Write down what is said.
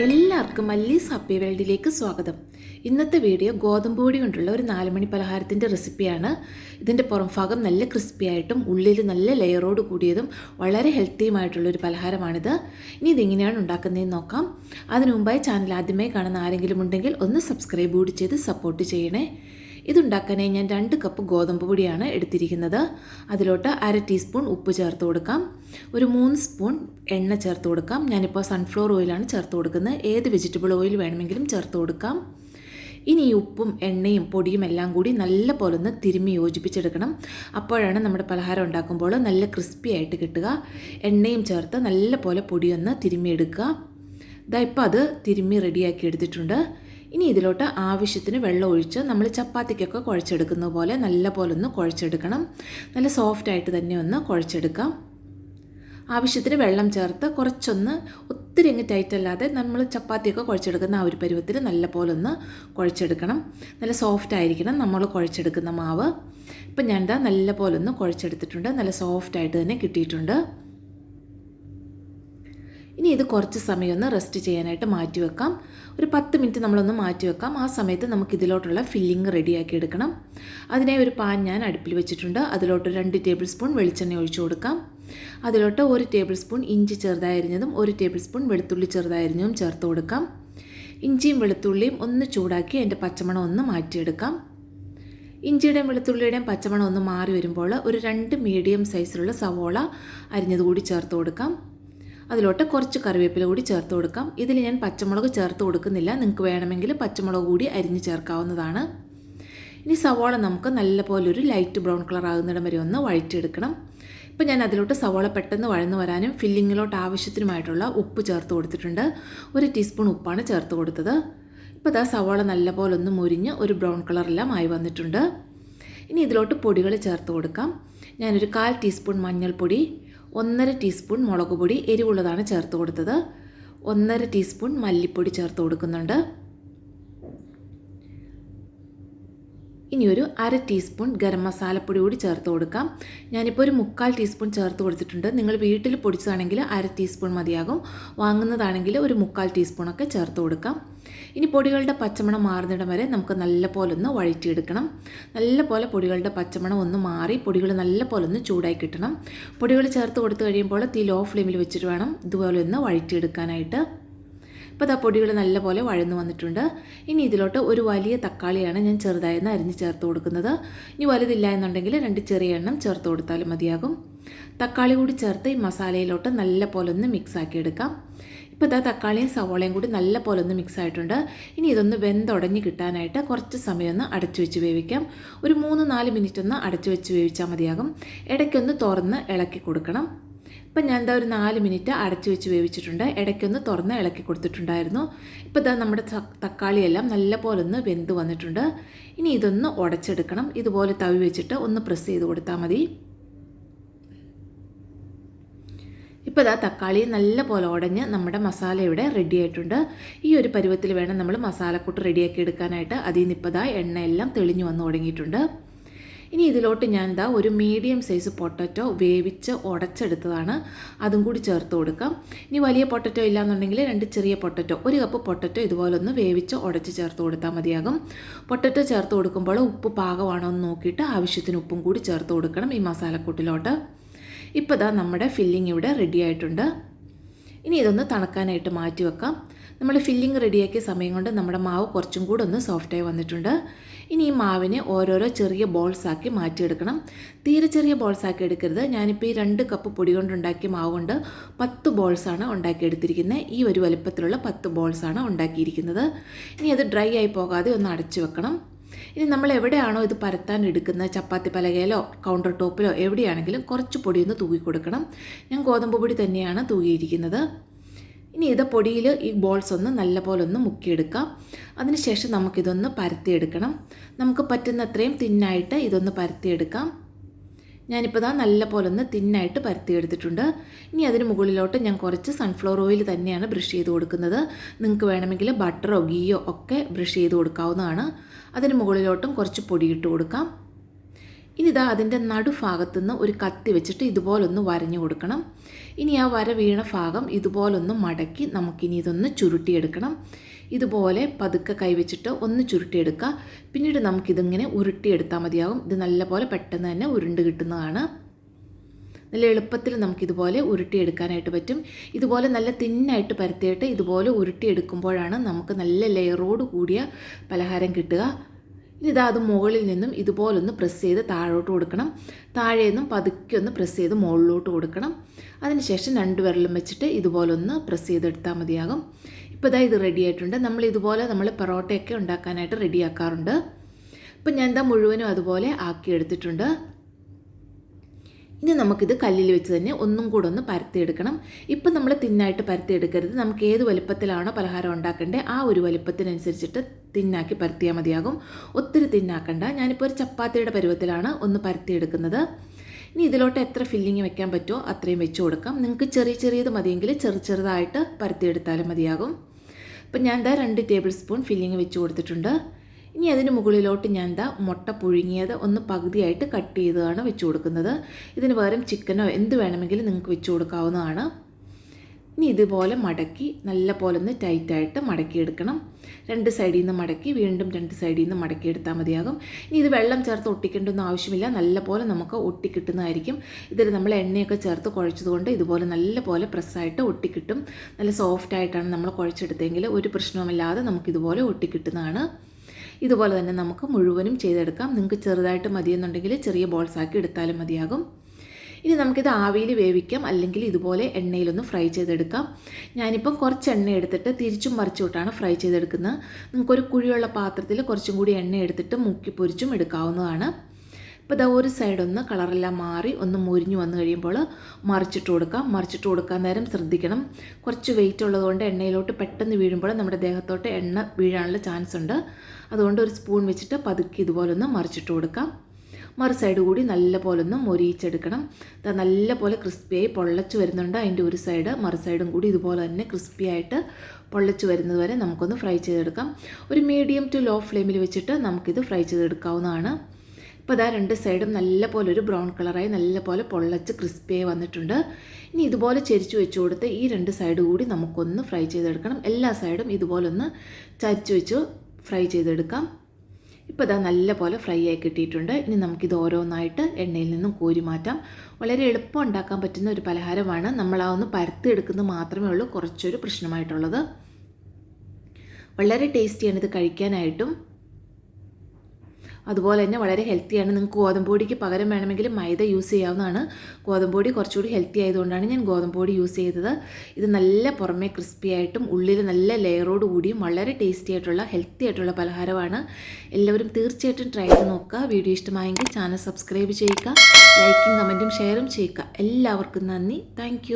എല്ലാവർക്കും മല്ലീസ് ഹാപ്പി വേൾഡിലേക്ക് സ്വാഗതം. ഇന്നത്തെ വീഡിയോ ഗോതമ്പ് പൊടി കൊണ്ടുള്ള ഒരു നാലുമണി പലഹാരത്തിന്റെ റെസിപ്പിയാണ്. ഇതിന്റെ പുറം ഭാഗം നല്ല ക്രിസ്പി ആയിട്ടും ഉള്ളിൽ നല്ല ലെയറോട് കൂടിയതും വളരെ ഹെൽത്തിയുമായിട്ടുള്ള ഒരു പലഹാരമാണിത്. ഇനി ഇതെങ്ങനെയാണ് ഉണ്ടാക്കുന്നതെന്ന് നോക്കാം. അതിനു മുമ്പായി ചാനൽ ആദ്യമായി കാണുന്ന ആരെങ്കിലും ഉണ്ടെങ്കിൽ ഒന്ന് സബ്സ്ക്രൈബ് കൂടി ചെയ്ത് സപ്പോർട്ട് ചെയ്യണേ. ഇതുണ്ടാക്കാനായി ഞാൻ രണ്ട് കപ്പ് ഗോതമ്പ് പൊടിയാണ് എടുത്തിരിക്കുന്നത്. അതിലോട്ട് അര ടീസ്പൂൺ ഉപ്പ് ചേർത്ത് കൊടുക്കാം. ഒരു മൂന്ന് സ്പൂൺ എണ്ണ ചേർത്ത് കൊടുക്കാം. ഞാനിപ്പോൾ സൺഫ്ലവർ ഓയിലാണ് ചേർത്ത് കൊടുക്കുന്നത്. ഏത് വെജിറ്റബിൾ ഓയിൽ വേണമെങ്കിലും ചേർത്ത് കൊടുക്കാം. ഇനി ഈ ഉപ്പും എണ്ണയും പൊടിയും എല്ലാം കൂടി നല്ല പോലെ ഒന്ന് തിരുമ്മി യോജിപ്പിച്ചെടുക്കണം. അപ്പോഴാണ് നമ്മുടെ പലഹാരം ഉണ്ടാക്കുമ്പോൾ നല്ല ക്രിസ്പി ആയിട്ട് കിട്ടുക. എണ്ണയും ചേർത്ത് നല്ല പോലെ പൊടിയൊന്ന് തിരുമ്മിയെടുക്കുക. ഇതാ ഇപ്പോൾ അത് തിരുമ്മി റെഡിയാക്കി എടുത്തിട്ടുണ്ട്. ഇനി ഇതിലോട്ട് ആവശ്യത്തിന് വെള്ളം ഒഴിച്ച് നമ്മൾ ചപ്പാത്തിക്കൊക്കെ കുഴച്ചെടുക്കുന്ന പോലെ നല്ല പോലെ ഒന്ന് കുഴച്ചെടുക്കണം. നല്ല സോഫ്റ്റായിട്ട് തന്നെ ഒന്ന് കുഴച്ചെടുക്കാം. ആവശ്യത്തിന് വെള്ളം ചേർത്ത് കുറച്ചൊന്ന് ഒത്തിരി അങ്ങ് ടൈറ്റ് അല്ലാതെ നമ്മൾ ചപ്പാത്തിയൊക്കെ കുഴച്ചെടുക്കുന്ന ആ ഒരു പരുവത്തിൽ നല്ല പോലെ ഒന്ന് കുഴച്ചെടുക്കണം. നല്ല സോഫ്റ്റ് ആയിരിക്കണം നമ്മൾ കുഴച്ചെടുക്കുന്ന മാവ്. ഇപ്പം ഞാൻ നല്ല പോലെ ഒന്ന് കുഴച്ചെടുത്തിട്ടുണ്ട്. നല്ല സോഫ്റ്റായിട്ട് തന്നെ കിട്ടിയിട്ടുണ്ട്. ഇനി ഇത് കുറച്ച് സമയം ഒന്ന് റെസ്റ്റ് ചെയ്യാനായിട്ട് മാറ്റി വെക്കാം. ഒരു പത്ത് മിനിറ്റ് നമ്മളൊന്ന് മാറ്റി വെക്കാം. ആ സമയത്ത് നമുക്ക് ഇതിലോട്ടുള്ള ഫില്ലിംഗ് റെഡിയാക്കി എടുക്കണം. അതിനായി ഒരു പാൻ ഞാൻ അടുപ്പിൽ വെച്ചിട്ടുണ്ട്. അതിലോട്ട് രണ്ട് ടേബിൾ സ്പൂൺ വെളിച്ചെണ്ണ ഒഴിച്ചു കൊടുക്കാം. അതിലോട്ട് ഒരു ടേബിൾ സ്പൂൺ ഇഞ്ചി ചെറുതായിരുന്നതും ഒരു ടേബിൾ സ്പൂൺ വെളുത്തുള്ളി ചെറുതായിരുന്നതും ചേർത്ത് കൊടുക്കാം. ഇഞ്ചിയും വെളുത്തുള്ളിയും ഒന്ന് ചൂടാക്കി അതിന്റെ പച്ചമണം ഒന്ന് മാറ്റിയെടുക്കാം. ഇഞ്ചിയുടെയും വെളുത്തുള്ളിയുടെയും പച്ചമണം ഒന്ന് മാറി വരുമ്പോൾ ഒരു രണ്ട് മീഡിയം സൈസിലുള്ള സവോള അരിഞ്ഞത് കൂടി ചേർത്ത് കൊടുക്കാം. അതിലോട്ട് കുറച്ച് കറിവേപ്പില കൂടി ചേർത്ത് കൊടുക്കാം. ഇതിൽ ഞാൻ പച്ചമുളക് ചേർത്ത് കൊടുക്കുന്നില്ല. നിങ്ങൾക്ക് വേണമെങ്കിൽ പച്ചമുളക് കൂടി അരിഞ്ഞ് ചേർക്കാവുന്നതാണ്. ഇനി സവാള നമുക്ക് നല്ലപോലെ ഒരു ലൈറ്റ് ബ്രൗൺ കളർ ആകുന്നിടം വരെ ഒന്ന് വഴറ്റിയെടുക്കണം. ഇപ്പം ഞാൻ അതിലോട്ട് സവാള പെട്ടെന്ന് വഴന്നു വരാനും ഫില്ലിങ്ങിലോട്ട് ആവശ്യത്തിനുമായിട്ടുള്ള ഉപ്പ് ചേർത്ത് കൊടുത്തിട്ടുണ്ട്. ഒരു ടീസ്പൂൺ ഉപ്പാണ് ചേർത്ത് കൊടുത്തത്. ഇപ്പോൾ അതാ സവോള നല്ലപോലെ ഒന്ന് മുരിഞ്ഞ് ഒരു ബ്രൗൺ കളറെല്ലാം ആയി വന്നിട്ടുണ്ട്. ഇനി ഇതിലോട്ട് പൊടികൾ ചേർത്ത് കൊടുക്കാം. ഞാനൊരു കാൽ ടീസ്പൂൺ മഞ്ഞൾപ്പൊടി ഒന്നര ടീസ്പൂൺ മുളക് പൊടി എരിവുള്ളതാണ് ചേർത്ത് കൊടുത്തത്. ഒന്നര ടീസ്പൂൺ മല്ലിപ്പൊടി ചേർത്ത് കൊടുക്കുന്നുണ്ട്. ഇനി ഒരു അര ടീസ്പൂൺ ഗരം മസാലപ്പൊടി കൂടി ചേർത്ത് കൊടുക്കാം. ഞാനിപ്പോൾ ഒരു മുക്കാൽ ടീസ്പൂൺ ചേർത്ത് കൊടുത്തിട്ടുണ്ട്. നിങ്ങൾ വീട്ടിൽ പൊടിച്ചതാണെങ്കിൽ അര ടീസ്പൂൺ മതിയാകും. വാങ്ങുന്നതാണെങ്കിൽ ഒരു മുക്കാൽ ടീസ്പൂണൊക്കെ ചേർത്ത് കൊടുക്കാം. ഇനി പൊടികളുടെ പച്ചമണം മാറുന്നിടം വരെ നമുക്ക് നല്ലപോലെ ഒന്ന് വഴറ്റിയെടുക്കണം. നല്ല പോലെ പൊടികളുടെ പച്ചമണം ഒന്ന് മാറി പൊടികൾ നല്ലപോലെ ഒന്ന് ചൂടായി കിട്ടണം. പൊടികൾ ചേർത്ത് കൊടുത്തു കഴിയുമ്പോൾ തീ ലോ ഫ്ലെയിമിൽ വെച്ചിട്ട് വേണം ഇതുപോലെ ഒന്ന് വഴറ്റിയെടുക്കാനായിട്ട്. ഇപ്പോൾ ഇതാ പൊടികൾ നല്ലപോലെ വഴന്നു വന്നിട്ടുണ്ട്. ഇനി ഇതിലോട്ട് ഒരു വലിയ തക്കാളിയാണ് ഞാൻ ചെറുതായെന്ന് അരിഞ്ഞ് ചേർത്ത് കൊടുക്കുന്നത്. ഇനി വലുതില്ല എന്നുണ്ടെങ്കിൽ രണ്ട് ചെറിയ എണ്ണം ചേർത്ത് കൊടുത്താലും മതിയാകും. തക്കാളി കൂടി ചേർത്ത് ഈ മസാലയിലോട്ട് നല്ലപോലെ ഒന്ന് മിക്സ് ആക്കി എടുക്കാം ഇപ്പോൾ ഇതാ തക്കാളിയും സവോളയും കൂടി നല്ല പോലെ ഒന്ന് മിക്സ് ആയിട്ടുണ്ട്. ഇനി ഇതൊന്ന് വെന്തുടഞ്ഞ് കിട്ടാനായിട്ട് കുറച്ച് സമയം ഒന്ന് അടച്ചു വെച്ച് വേവിക്കാം. ഒരു മൂന്ന് നാല് മിനിറ്റ് ഒന്ന് അടച്ചു വെച്ച് വേവിച്ചാൽ മതിയാകും. ഇടയ്ക്കൊന്ന് തുറന്ന് ഇളക്കി കൊടുക്കണം. ഇപ്പം ഞാൻ എന്താ ഒരു നാല് മിനിറ്റ് അടച്ചു വെച്ച് വേവിച്ചിട്ടുണ്ട്. ഇടയ്ക്കൊന്ന് തുറന്ന് ഇളക്കി കൊടുത്തിട്ടുണ്ടായിരുന്നു. ഇപ്പോൾ ഇതാ നമ്മുടെ തക്കാളിയെല്ലാം നല്ല പോലെ ഒന്ന് വെന്ത് വന്നിട്ടുണ്ട്. ഇനി ഇതൊന്ന് ഉടച്ചെടുക്കണം. ഇതുപോലെ തവി വെച്ചിട്ട് ഒന്ന് പ്രസ് ചെയ്ത് കൊടുത്താൽ മതി. ഇപ്പോൾ ഇതാ തക്കാളി നല്ല പോലെ ഉടഞ്ഞ് നമ്മുടെ മസാല ഇവിടെ റെഡി ആയിട്ടുണ്ട്. ഈ ഒരു പരുവത്തിൽ വേണം നമ്മൾ മസാലക്കൂട്ട് റെഡിയാക്കി എടുക്കാനായിട്ട്. അതിൽ നിന്ന് ഇപ്പോൾ ഇതാ എണ്ണയെല്ലാം തെളിഞ്ഞു വന്ന് തുടങ്ങിയിട്ടുണ്ട് ഇനി ഇതിലോട്ട് ഞാൻ എന്താ ഒരു മീഡിയം സൈസ് പൊട്ടറ്റോ വേവിച്ച് ഉടച്ചെടുത്തതാണ്. അതും കൂടി ചേർത്ത് കൊടുക്കാം. ഇനി വലിയ പൊട്ടറ്റോ ഇല്ലാന്നുണ്ടെങ്കിൽ രണ്ട് ചെറിയ പൊട്ടറ്റോ ഒരു കപ്പ് പൊട്ടറ്റോ ഇതുപോലെ ഒന്ന് വേവിച്ച് ഉടച്ച് ചേർത്ത് കൊടുത്താൽ മതിയാകും. പൊട്ടറ്റോ ചേർത്ത് കൊടുക്കുമ്പോൾ ഉപ്പ് പാകമാണോ എന്ന് നോക്കിയിട്ട് ആവശ്യത്തിന് ഉപ്പും കൂടി ചേർത്ത് കൊടുക്കണം ഈ മസാലക്കൂട്ടിലോട്ട്. ഇപ്പോൾ ഇതാ നമ്മുടെ ഫില്ലിംഗ് ഇവിടെ റെഡി ആയിട്ടുണ്ട്. ഇനി ഇതൊന്ന് തണുക്കാനായിട്ട് മാറ്റി വെക്കാം. നമ്മൾ ഫില്ലിംഗ് റെഡിയാക്കിയ സമയം കൊണ്ട് നമ്മുടെ മാവ് കുറച്ചും കൂടെ ഒന്ന് സോഫ്റ്റായി വന്നിട്ടുണ്ട്. ഇനി ഈ മാവിനെ ഓരോരോ ചെറിയ ബോൾസ് ആക്കി മാറ്റിയെടുക്കണം. തീരെ ചെറിയ ബോൾസ് ആക്കി എടുക്കരുത്. ഞാനിപ്പോൾ ഈ രണ്ട് കപ്പ് പൊടി കൊണ്ടുണ്ടാക്കിയ മാവ് കൊണ്ട് പത്ത് ബോൾസാണ് ഉണ്ടാക്കിയെടുത്തിരിക്കുന്നത് ഈ ഒരു വലുപ്പത്തിലുള്ള പത്ത് ബോൾസാണ് ഉണ്ടാക്കിയിരിക്കുന്നത്. ഇനി അത് ഡ്രൈ ആയി പോകാതെ ഒന്ന് അടച്ചു വെക്കണം. ഇനി നമ്മൾ എവിടെയാണോ ഇത് പരത്താൻ എടുക്കുന്ന ചപ്പാത്തി പലകയിലോ കൗണ്ടർ ടോപ്പിലോ എവിടെയാണെങ്കിലും കുറച്ച് പൊടിയൊന്ന് തൂക്കി കൊടുക്കണം. ഞാൻ ഗോതമ്പ് പൊടി തന്നെയാണ് തൂകിയിരിക്കുന്നത്. ഇനി ഇത് പൊടിയിൽ ഈ ബോൾസ് ഒന്ന് നല്ലപോലെ ഒന്ന് മുക്കിയെടുക്കാം. അതിനുശേഷം നമുക്കിതൊന്ന് പരത്തിയെടുക്കണം. നമുക്ക് പറ്റുന്നത്രയും തിന്നായിട്ട് ഇതൊന്ന് പരത്തിയെടുക്കാം. ഞാനിപ്പോൾ ഇതാ നല്ല പോലെ ഒന്ന് തിന്നായിട്ട് പരത്തിയെടുത്തിട്ടുണ്ട് ഇനി അതിന് മുകളിലോട്ട് ഞാൻ കുറച്ച് സൺഫ്ലവർ ഓയിൽ തന്നെയാണ് ബ്രഷ് ചെയ്ത് കൊടുക്കുന്നത്. നിങ്ങൾക്ക് വേണമെങ്കിൽ ബട്ടറോ ഗീയോ ഒക്കെ ബ്രഷ് ചെയ്ത് കൊടുക്കാവുന്നതാണ്. അതിന് മുകളിലോട്ടും കുറച്ച് പൊടി ഇട്ട് കൊടുക്കാം. ഇനി ഇതാ അതിന്റെ നടുഭാഗത്തു നിന്ന് ഒരു കത്തി വെച്ചിട്ട് ഇതുപോലൊന്ന് വരഞ്ഞു കൊടുക്കണം. ഇനി ആ വര വീണ ഭാഗം ഇതുപോലൊന്ന് മടക്കി നമുക്കിനി ഇതൊന്ന് ചുരുട്ടിയെടുക്കണം. ഇതുപോലെ പതുക്കെ കൈവച്ചിട്ട് ഒന്ന് ചുരുട്ടിയെടുക്കുക. പിന്നീട് നമുക്കിതിങ്ങനെ ഉരുട്ടിയെടുത്താൽ മതിയാകും. ഇത് നല്ലപോലെ പെട്ടെന്ന് തന്നെ ഉരുണ്ട് കിട്ടുന്നതാണ്. നല്ല എളുപ്പത്തിൽ നമുക്കിതുപോലെ ഉരുട്ടിയെടുക്കാനായിട്ട് പറ്റും. ഇതുപോലെ നല്ല തിന്നായിട്ട് പരത്തിയിട്ട് ഇതുപോലെ ഉരുട്ടിയെടുക്കുമ്പോഴാണ് നമുക്ക് നല്ല ലെയറോട് കൂടിയ പലഹാരം കിട്ടുക. ഇതാ അത് മുകളിൽ നിന്നും ഇതുപോലൊന്ന് പ്രസ് ചെയ്ത് താഴോട്ട് കൊടുക്കണം. താഴെ നിന്നും പതുക്കെ ഒന്ന് പ്രസ് ചെയ്ത് മുകളിലോട്ട് കൊടുക്കണം. അതിനുശേഷം രണ്ട് വിരലും വെച്ചിട്ട് ഇതുപോലൊന്ന് പ്രസ് ചെയ്തെടുത്താൽ മതിയാകും. ഇപ്പോൾ ഇതാ ഇത് റെഡി ആയിട്ടുണ്ട്. നമ്മൾ ഇതുപോലെ നമ്മൾ പൊറോട്ടയൊക്കെ ഉണ്ടാക്കാനായിട്ട് റെഡിയാക്കാറുണ്ട് ഇപ്പം ഞാൻ എന്താ മുഴുവനും അതുപോലെ ആക്കിയെടുത്തിട്ടുണ്ട്. ഇനി നമുക്കിത് കല്ലിൽ വെച്ച് തന്നെ ഒന്നും കൂടെ ഒന്ന് പരത്തിയെടുക്കണം. ഇപ്പം നമ്മൾ തിന്നായിട്ട് പരത്തിയെടുക്കരുത്. നമുക്ക് ഏത് വലുപ്പത്തിലാണോ പലഹാരം ഉണ്ടാക്കേണ്ടത് ആ ഒരു വലുപ്പത്തിനനുസരിച്ചിട്ട് തിന്നാക്കി പരത്തിയാൽ മതിയാകും. ഒത്തിരി തിന്നാക്കണ്ട. ഞാനിപ്പോൾ ഒരു ചപ്പാത്തിയുടെ പരുവത്തിലാണ് ഒന്ന് പരത്തിയെടുക്കുന്നത്. ഇനി ഇതിലോട്ട് എത്ര ഫില്ലിങ് വെക്കാൻ പറ്റുമോ അത്രയും വെച്ച് കൊടുക്കാം. നിങ്ങൾക്ക് ചെറിയ ചെറിയത് മതിയെങ്കിൽ ചെറു ചെറുതായിട്ട് പരത്തിയെടുത്താലും മതിയാകും. അപ്പം ഞാൻ എന്താ രണ്ട് ടേബിൾ സ്പൂൺ ഫില്ലിങ് വെച്ച് കൊടുത്തിട്ടുണ്ട്. ഇനി അതിന് മുകളിലോട്ട് ഞാൻ എന്താ മുട്ട പുഴുങ്ങിയത് ഒന്ന് പകുതിയായിട്ട് കട്ട് ചെയ്തതാണ് വെച്ചു കൊടുക്കുന്നത്. ഇതിന് പകരം ചിക്കനോ എന്ത് വേണമെങ്കിലും നിങ്ങൾക്ക് വെച്ചു കൊടുക്കാവുന്നതാണ്. ഇനി ഇതുപോലെ മടക്കി നല്ല പോലെ ഒന്ന് ടൈറ്റായിട്ട് മടക്കിയെടുക്കണം. രണ്ട് സൈഡിൽ നിന്ന് മടക്കി വീണ്ടും രണ്ട് സൈഡിൽ നിന്ന് മടക്കിയെടുത്താൽ മതിയാകും. ഇനി ഇത് വെള്ളം ചേർത്ത് ഒട്ടിക്കേണ്ടൊന്നും ആവശ്യമില്ല. നല്ല പോലെ നമുക്ക് ഒട്ടിക്കിട്ടുന്നതായിരിക്കും. ഇതിൽ നമ്മൾ എണ്ണയൊക്കെ ചേർത്ത് കുഴച്ചതുകൊണ്ട് ഇതുപോലെ നല്ല പോലെ പ്രസ്സായിട്ട് ഒട്ടിക്കിട്ടും. നല്ല സോഫ്റ്റായിട്ടാണ് നമ്മൾ കുഴച്ചെടുത്തെങ്കിൽ ഒരു പ്രശ്നവുമില്ലാതെ നമുക്കിതുപോലെ ഒട്ടിക്കിട്ടുന്നതാണ്. ഇതുപോലെ തന്നെ നമുക്ക് മുഴുവനും ചെയ്തെടുക്കാം. നിങ്ങൾക്ക് ചെറുതായിട്ട് മതിയെന്നുണ്ടെങ്കിൽ ചെറിയ ബോൾസ് ആക്കി എടുത്താലും മതിയാകും. ഇനി നമുക്കിത് ആവിയിൽ വേവിക്കാം. അല്ലെങ്കിൽ ഇതുപോലെ എണ്ണയിലൊന്ന് ഫ്രൈ ചെയ്തെടുക്കാം. ഞാനിപ്പം കുറച്ച് എണ്ണ എടുത്തിട്ട് തിരിച്ചും മറിച്ചുവിട്ടാണ് ഫ്രൈ ചെയ്തെടുക്കുന്നത്. നിങ്ങൾക്കൊരു കുഴിയുള്ള പാത്രത്തിൽ കുറച്ചും കൂടി എണ്ണ എടുത്തിട്ട് മുക്കി പൊരിച്ചും എടുക്കാവുന്നതാണ്. ഇപ്പോൾ ഇതാ ഒരു സൈഡ് ഒന്ന് കളറെല്ലാം മാറി ഒന്ന് മുരിഞ്ഞു വന്നു കഴിയുമ്പോൾ മറിച്ചിട്ട് കൊടുക്കാം. മറിച്ചിട്ട് കൊടുക്കാൻ നേരം ശ്രദ്ധിക്കണം. കുറച്ച് വെയിറ്റ് ഉള്ളതുകൊണ്ട് എണ്ണയിലോട്ട് പെട്ടെന്ന് വീഴുമ്പോൾ നമ്മുടെ ദേഹത്തോട്ട് എണ്ണ വീഴാനുള്ള ചാൻസ് ഉണ്ട്. അതുകൊണ്ട് ഒരു സ്പൂൺ വെച്ചിട്ട് പതുക്കി ഇതുപോലെ ഒന്ന് മറിച്ചിട്ട് കൊടുക്കാം. മറു സൈഡ് കൂടി നല്ല പോലെ ഒന്ന് മൊരിയിച്ചെടുക്കണം. നല്ല പോലെ ക്രിസ്പിയായി പൊള്ളച്ച് വരുന്നുണ്ട് അതിന്റെ ഒരു സൈഡ് മറു സൈഡും കൂടി ഇതുപോലെ തന്നെ ക്രിസ്പിയായിട്ട് പൊള്ളച്ച് വരുന്നത് വരെ നമുക്കൊന്ന് ഫ്രൈ ചെയ്തെടുക്കാം. ഒരു മീഡിയം ടു ലോ ഫ്ലെയിമിൽ വെച്ചിട്ട് നമുക്കിത് ഫ്രൈ ചെയ്തെടുക്കാവുന്നതാണ്. ഇപ്പോൾ ഇതാ രണ്ട് സൈഡും നല്ല പോലെ ഒരു ബ്രൗൺ കളറായി നല്ല പോലെ പൊള്ളച്ച് ക്രിസ്പിയായി വന്നിട്ടുണ്ട്. ഇനി ഇതുപോലെ ചരിച്ചു വെച്ച് കൊടുത്ത് ഈ രണ്ട് സൈഡ് കൂടി നമുക്കൊന്ന് ഫ്രൈ ചെയ്തെടുക്കണം. എല്ലാ സൈഡും ഇതുപോലെ ഒന്ന് ചരിച്ച് വെച്ച് ഫ്രൈ ചെയ്തെടുക്കാം. ഇപ്പോൾ ഇതാ നല്ല പോലെ ഫ്രൈ ആയി കിട്ടിയിട്ടുണ്ട്. ഇനി നമുക്കിത് ഓരോന്നായിട്ട് എണ്ണയിൽ നിന്നും കോരി മാറ്റാം. വളരെ എളുപ്പം ഉണ്ടാക്കാൻ പറ്റുന്ന ഒരു പലഹാരമാണ്. നമ്മൾ ആ ഒന്ന് പരത്തിയെടുക്കുന്നത് മാത്രമേ ഉള്ളൂ. കുറച്ചൊരു പ്രശ്നമായിട്ടുള്ളത്. വളരെ ടേസ്റ്റിയാണ് ഇത് കഴിക്കാനായിട്ടും. അതുപോലെ തന്നെ വളരെ ഹെൽത്തിയാണ് നിങ്ങൾക്ക് ഗോതമ്പൊടിക്ക് പകരം വേണമെങ്കിൽ മൈദ യൂസ് ചെയ്യാവുന്നതാണ്. ഗോതമ്പൊടി കുറച്ചുകൂടി ഹെൽത്തി ആയതുകൊണ്ടാണ് ഞാൻ ഗോതമ്പൊടി യൂസ് ചെയ്തത്. ഇത് നല്ല പുറമേ ക്രിസ്പി ആയിട്ടും ഉള്ളിൽ നല്ല ലെയറോട് കൂടിയും വളരെ ടേസ്റ്റി ആയിട്ടുള്ള ഹെൽത്തി ആയിട്ടുള്ള പലഹാരമാണ്. എല്ലാവരും തീർച്ചയായിട്ടും ട്രൈ ചെയ്ത് നോക്കുക. വീഡിയോ ഇഷ്ടമായെങ്കിൽ ചാനൽ സബ്സ്ക്രൈബ് ചെയ്യുക. ലൈക്കും കമന്റും ഷെയറും ചെയ്യുക. എല്ലാവർക്കും നന്ദി. താങ്ക്